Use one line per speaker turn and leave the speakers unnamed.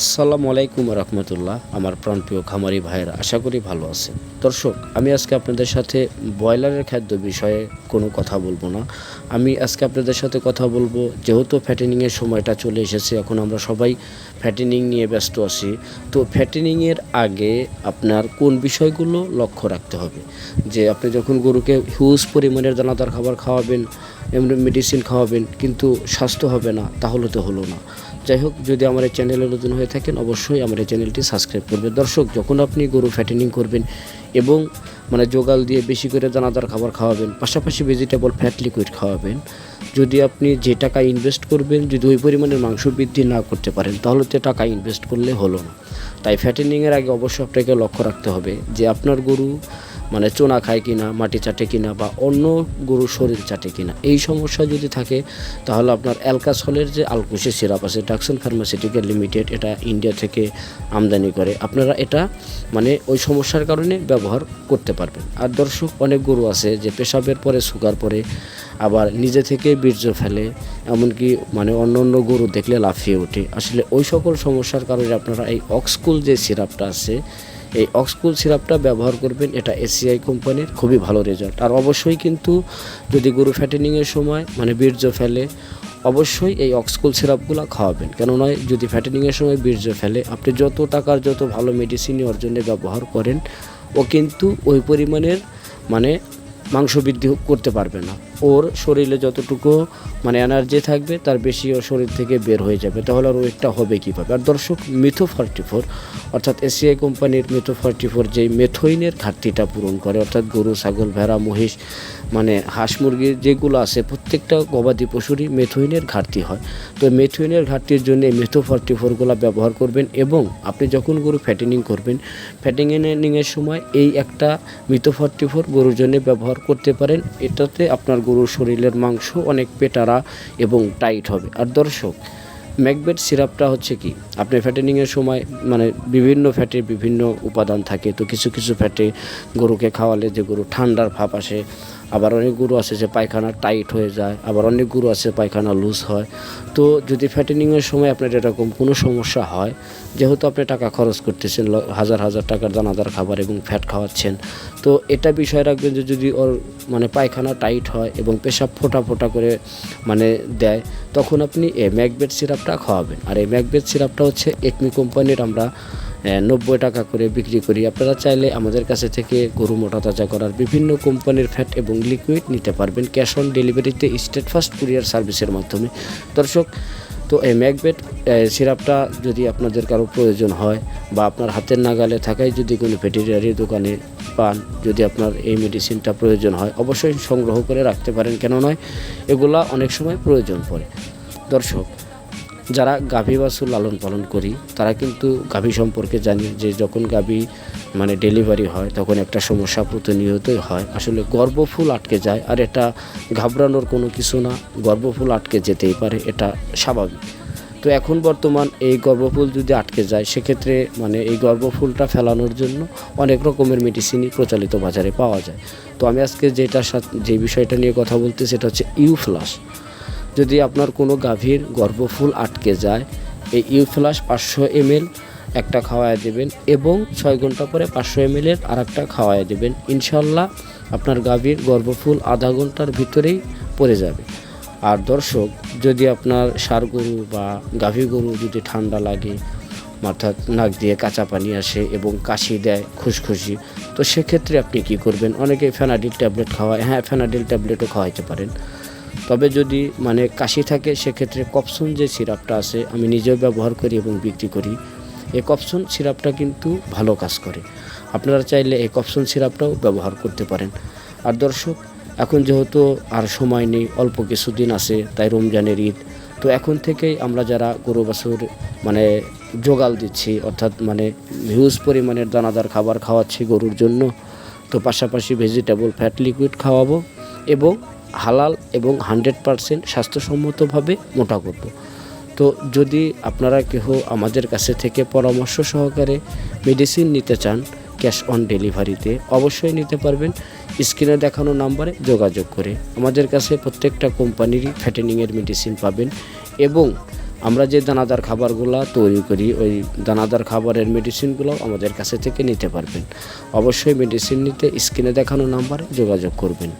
আসসালামু আলাইকুম রহমতুল্লাহ, আমার প্রাণপ্রিয় খামারি ভাইয়েরা, আশা করি ভালো আছেন। দর্শক, আমি আজকে আপনাদের সাথে ব্রয়লারের খাদ্য বিষয়ে কোনো কথা বলব না। আমি আজকে আপনাদের সাথে কথা বলব, যেহেতু ফ্যাটেনিংয়ের সময়টা চলে এসেছে, এখন আমরা সবাই ফ্যাটেনিং নিয়ে ব্যস্ত আছি। তো ফ্যাটেনিংয়ের আগে আপনার কোন বিষয়গুলো লক্ষ্য রাখতে হবে? যে আপনি যখন গরুকে হিউজ পরিমাণের দানাদার খাবার খাওয়াবেন, এমনি মেডিসিন খাওয়াবেন, কিন্তু স্বাস্থ্য হবে না, তাহলে তো হলো না। যাই হোক, যদি আমার এই চ্যানেলে নতুন হয়ে থাকেন, অবশ্যই আমার এই চ্যানেলটি সাবস্ক্রাইব করবেন। দর্শক, যখন আপনি গরু ফ্যাটেনিং করবেন এবং মানে জোগাল দিয়ে বেশি করে দানাদার খাবার খাওয়াবেন, পাশাপাশি ভেজিটেবল ফ্যাট লিকুইড খাওয়াবেন, যদি আপনি যে টাকা ইনভেস্ট করবেন, যদি ওই পরিমাণের মাংস বৃদ্ধি না করতে পারেন, তাহলে তো টাকা ইনভেস্ট করলে হলো না। তাই ফ্যাটেনিংয়ের আগে অবশ্যই আপনাকে লক্ষ্য রাখতে হবে যে আপনার গরু মানে চোনা খায় কিনা, মাটি চাটে কিনা বা অন্য গরুর শরীর চাটে কিনা, এই সমস্যা যদি থাকে, তাহলে আপনার অ্যালকাসলের যে আলকুশি সিরাপ আছে, ডাকসন ফার্মাসিউটিক্যাল লিমিটেড এটা ইন্ডিয়া থেকে আমদানি করে। আপনারা এটা মানে ওই সমস্যার কারণে ব্যবহার করতে পারবেন। আর দর্শক, অনেক গরু আছে যে পেশাবের পরে, সুগার পরে, আবার নিজে থেকে বীর্য ফেলে, এমনকি মানে অন্য অন্য গরু দেখলে লাফিয়ে ওঠে। আসলে ওই সকল সমস্যার কারণে আপনারা এই অক্সকুল যে সিরাপটা আছে এই অক্সকুল সিরাপটা ব্যবহার করবেন, এটা এসিআই কোম্পানির খুবই ভালো রেজাল্ট আর অবশ্যই কিন্তু যদি গরু ফ্যাটেনিংয়ের সময় মানে বীর্য ফেলে, অবশ্যই এই অক্সকুল সিরাপগুলো খাওয়াবেন। কেননা যদি ফ্যাটেনিংয়ের সময় বীর্য ফেলে, আপনি যত টাকার যত ভালো মেডিসিন অর্জনে ব্যবহার করেন, ও কিন্তু ওই পরিমাণের মানে মাংস বৃদ্ধি করতে পারবে না। ওর শরীরে যতটুকু মানে এনার্জি থাকবে, তার বেশি ওর শরীর থেকে বের হয়ে যাবে। তাহলে আর ওয়েটটা হবে কীভাবে? আর দর্শক, মিথো ফর্টি ফোর অর্থাৎ এসিআই কোম্পানির মিথো ফর্টি ফোর যেই মেথোইনের ঘাটতিটা পূরণ করে, অর্থাৎ গরু, ছাগল, ভেড়া, মহিষ মানে হাঁস, মুরগি যেগুলো আছে, প্রত্যেকটা গবাদি পশুরই মেথোইনের ঘাটতি হয়। তো মেথোইনের ঘাটতির জন্য মেথো ফর্টি ফোরগুলো ব্যবহার করবেন এবং আপনি যখন গরু ফ্যাটেনিং করবেন ফ্যাটেনিংয়ের সময় এই একটা মিথো ফর্টি ফোর গরুর জন্য ব্যবহার করতে পারেন। এটাতে আপনার গরুর শরীরের মাংস অনেক পেটারা এবং টাইট হবে। আর দর্শক ম্যাকবেট সিরাপটা হচ্ছে কি? আপনি ফ্যাটেনিংয়ের সময় মানে বিভিন্ন ফ্যাটের বিভিন্ন উপাদান থাকে, তো কিছু কিছু ফ্যাটে গরুকে খাওয়ালে যে গরু ঠান্ডার ভাব আসে, আবার অনেক গরু আছে যে পায়খানা টাইট হয়ে যায়, আবার অনেক গরু আছে পায়খানা লুজ হয়। তো যদি ফ্যাটেনিংয়ের সময় আপনার এরকম কোনো সমস্যা হয়, যেহেতু আপনি টাকা খরচ করতেছেন হাজার হাজার টাকার দানাদার খাবার এবং ফ্যাট খাওয়াচ্ছেন, তো এটা বিষয় রাখবেন যে যদি ওর মানে পায়খানা টাইট হয় এবং পেশাব ফোটা ফোটা করে মানে দেয়, তখন আপনি এই ম্যাকবেট সিরাপটা খাওয়াবেন। আর এই ম্যাকবেট সিরাপটা হচ্ছে একমি কোম্পানির আমরা নব্বই টাকা করে বিক্রি করি। আপনারা চাইলে আমাদের কাছে থেকে গরু মোটা তাজা করার বিভিন্ন কোম্পানির ফ্যাট এবং লিকুইড নিতে পারবেন ক্যাশ অন ডেলিভারিতে স্টেট ফার্স্ট কুরিয়ার সার্ভিসের মাধ্যমে। দর্শক, তো এই ম্যাকবেট সিরাপটা যদি আপনাদের কারও প্রয়োজন হয় বা আপনার হাতের নাগালে থাকায় যদি কোনো ভেটেরিনারি দোকানে পান, যদি আপনার এই মেডিসিনটা প্রয়োজন হয়, অবশ্যই সংগ্রহ করে রাখতে পারেন, কেন নয়? এগুলা অনেক সময় প্রয়োজন পড়ে। দর্শক যারা গাভী বাছুর লালন পালন করি, তারা কিন্তু গাভী সম্পর্কে জানি যে যখন গাভী মানে ডেলিভারি হয়, তখন একটা সমস্যা প্রতিনিয়তই হয়। আসলে গর্ভফুল আটকে যায়, আর এটা ঘাবড়ানোর কোনো কিছু না। গর্ভফুল আটকে যেতেই পারে, এটা স্বাভাবিক। তো এখন বর্তমান এই গর্ভফুল যদি আটকে যায়, সেক্ষেত্রে মানে এই গর্ভফুলটা ফেলানোর জন্য অনেক রকমের মেডিসিনই প্রচলিত বাজারে পাওয়া যায়। তো আমি আজকে যেটা যে বিষয়টা নিয়ে কথা বলতে সেটা হচ্ছে ইউফ্লাস যদি আপনার কোনো গাভীর গর্ভফুল আটকে যায়, এই ইউফ্লাস পাঁচশো এমএল একটা খাওয়ায় দেবেন এবং ছয় ঘণ্টা পরে পাঁচশো এমএলের আর একটা খাওয়ায় দেবেন। ইনশাল্লাহ আপনার গাভীর গর্ভফুল আধা ঘণ্টার ভিতরেই পড়ে যাবে। আর দর্শক, যদি আপনার ষাঁড় গরু বা গাভী গরু যদি ঠান্ডা লাগে, অর্থাৎ নাক দিয়ে কাঁচা পানি আসে এবং কাশি দেয়, খুশখুশি, তো সেক্ষেত্রে আপনি কি করবেন? অনেকে ফেনাডিল ট্যাবলেট খাওয়ায় হ্যাঁ ফেনাডিল ট্যাবলেটও খাওয়াইতে পারেন। তবে যদি মানে কাশি থাকে, সেক্ষেত্রে কপসন যে সিরাপটা আছে, আমি নিজেও ব্যবহার করি এবং বিক্রি করি। এই কপসন সিরাপটা কিন্তু ভালো কাজ করে। আপনারা চাইলে এই কপসন সিরাপটাও ব্যবহার করতে পারেন। আর দর্শক, এখন যেহেতু আর সময় নেই, অল্প কিছুদিন আছে, তাই রমজানের ঈদ, তো এখন থেকেই আমরা যারা গরু, বাছুর মানে জোগাল দিচ্ছি, অর্থাৎ মানে হিউজ পরিমাণের দানাদার খাবার খাওয়াচ্ছি গরুর জন্য, তো পাশাপাশি ভেজিটেবল ফ্যাট লিকুইড খাওয়াবো এবং হালাল এবং হান্ড্রেড পারসেন্ট স্বাস্থ্যসম্মতভাবে মোটা করব। তো যদি আপনারা কেহ আমাদের কাছে থেকে পরামর্শ সহকারে মেডিসিন নিতে চান, ক্যাশ অন ডেলিভারিতে অবশ্যই নিতে পারবেন। স্ক্রিনে দেখানো নাম্বারে যোগাযোগ করে আমাদের কাছে প্রত্যেকটা কোম্পানিরই ফ্যাটেনিংয়ের মেডিসিন পাবেন এবং আমরা যে দানাদার খাবারগুলো তৈরি করি, ওই দানাদার খাবারের মেডিসিনগুলো আমাদের কাছে থেকে নিতে পারবেন। অবশ্যই মেডিসিন নিতে স্ক্রিনে দেখানো নাম্বারে যোগাযোগ করবেন।